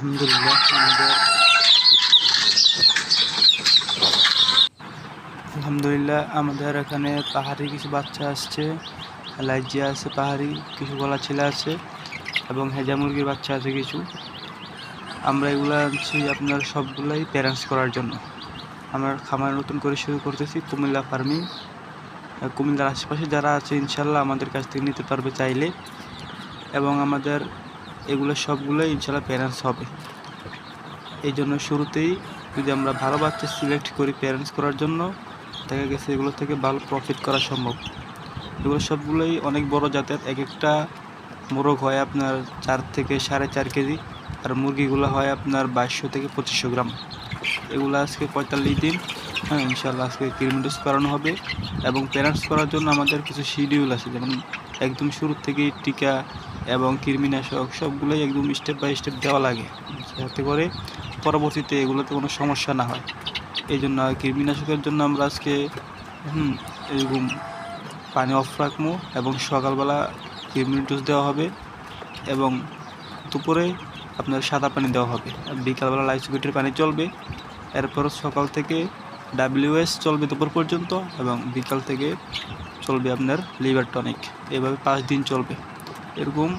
আলহামদুলিল্লাহ, আমাদের আলহামদুলিল্লাহ, আমাদের এখানে পাহাড়ি কিছু বাচ্চা আসছে লাইজিয়া আছে পাহাড়ি, কিছু গলা ছেলে আছে এবং হেজা মুরগির বাচ্চা আছে কিছু। আমরা এগুলো আনছি আপনার সবগুলাই প্যারেন্টস করার জন্য। আমরা খামার নতুন করে শুরু করতেছি, কুমিল্লা ফার্মিং। কুমিল্লার আশেপাশে যারা আছে, ইনশাল্লাহ আমাদের কাছ থেকে নিতে পারবে চাইলে। এবং আমাদের এগুলো সবগুলোই ইনশাল্লাহ প্যারেন্টস হবে। এই জন্য শুরুতেই যদি আমরা ভালো বাচ্চা সিলেক্ট করি প্যারেন্টস করার জন্য, দেখা গেছে এগুলো থেকে ভালো প্রফিট করা সম্ভব। এগুলো সবগুলোই অনেক বড় জাতের এক একটা মোরগ হয় আপনার চার থেকে সাড়ে চার কেজি আর মুরগিগুলো হয় আপনার বাইশশো থেকে পঁচিশশো গ্রাম। এগুলো আজকে পঁয়তাল্লিশ দিন হ্যাঁ ইনশাল্লাহ আজকে কিরমিডোজ করানো হবে এবং প্যারেন্টস করার জন্য আমাদের কিছু শিডিউল আছে, যেমন একদম শুরু থেকেই টিকা এবং কৃমিনাশক সবগুলোই একদম স্টেপ বাই স্টেপ দেওয়া লাগে। যাতে করে পরবর্তীতে এগুলোতে কোনো সমস্যা না হয়। এই জন্য কৃমিনাশকের জন্য আমরা আজকে, হুম, এরকম পানি অফ রাখব এবং সকালবেলা কৃমি ডোজ দেওয়া হবে এবং দুপুরে আপনার সাদা পানি দেওয়া হবে। বিকালবেলা লাইসোবিটের পানি চলবে এরপর সকাল থেকে ডাব্লিউএস চলবে দুপুর পর্যন্ত এবং বিকাল থেকে চলবে আপনার লিভার টনিক এভাবে পাঁচ দিন চলবে। এরকম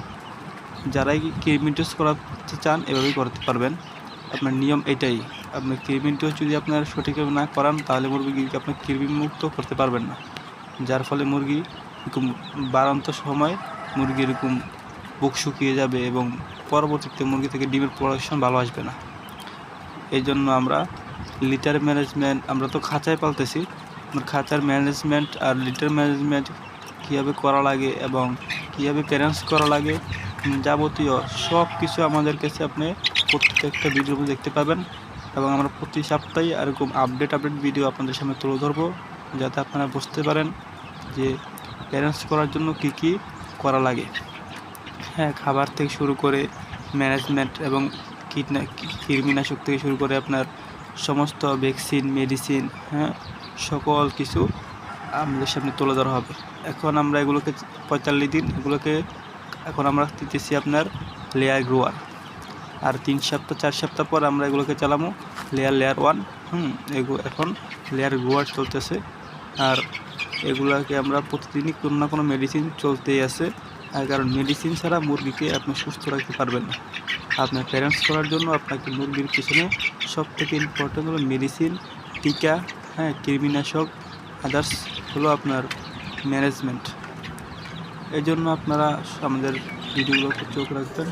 যারাই কিরমিটোস করাতে চান, এভাবেই করতে পারবেন। আপনার নিয়ম এটাই, আপনার কিরমিটোস যদি আপনার সঠিকভাবে না করান, তাহলে মুরগিকে আপনার কৃমি মুক্ত করতে পারবেন না। যার ফলে মুরগি এরকম বাড়ন্ত সময় মুরগি এরকম বুক শুকিয়ে যাবে এবং পরবর্তীতে মুরগি থেকে ডিমের প্রোডাকশন ভালো আসবে না। এই জন্য আমরা লিটার ম্যানেজমেন্ট, আমরা তো খাঁচায় পালতেছি। খাঁচার ম্যানেজমেন্ট আর লিটার ম্যানেজমেন্ট কীভাবে করা লাগে এবং কীভাবে প্যারেন্টস করা লাগে যাবতীয় সব কিছু আমাদের কাছে আপনি প্রত্যেকটা ভিডিও দেখতে পাবেন এবং আমরা প্রতি সপ্তাহে এরকম আপডেট আপডেট ভিডিও আপনাদের সামনে তুলে ধরবো যাতে আপনারা বুঝতে পারেন যে প্যারেন্টস করার জন্য কি কি করা লাগে। হ্যাঁ খাবার থেকে শুরু করে ম্যানেজমেন্ট এবং কীটনা কৃমিনাশক থেকে শুরু করে আপনার সমস্ত ভ্যাকসিন মেডিসিন হ্যাঁ সকল কিছু আমাদের সামনে তুলে ধরা হবে। এখন আমরা এগুলোকে পঁয়তাল্লিশ দিন এগুলোকে এখন আমরা দিতেছি আপনার লেয়ার গ্রোয়ার আর তিন সপ্তাহ, চার সপ্তাহ পর আমরা এগুলোকে চালাবো লেয়ার লেয়ার ওয়ান হুম এগুলো এখন লেয়ার গ্রোয়ার চলতেছে। আর এগুলোকে আমরা প্রতিদিনই কোনো না কোনো মেডিসিন চলতেই আছে। আর কারণ মেডিসিন ছাড়া মুরগিকে আপনি সুস্থ রাখতে পারবেন না। আপনার প্যারেন্টস করার জন্য আপনাকে মুরগির পিছনে সব থেকে ইম্পর্টেন্ট হলো মেডিসিন টিকা হ্যাঁ কৃমিনাশক আদার্স হলো আপনার ম্যানেজমেন্ট এই জন্য আপনারা আমাদের ভিডিওগুলোতে চোখ রাখবেন।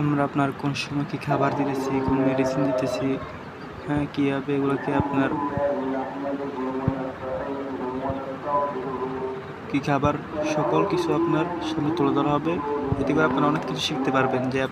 আমরা আপনার কোন সময় কী খাবার দিতেছি, কোন মেডিসিন দিতেছি হ্যাঁ কীভাবে এগুলোকে আপনার কী খাবার, সকল কিছু আপনার সামনে তুলে ধরা হবে। এতে করে আপনারা অনেক কিছু শিখতে পারবেন যে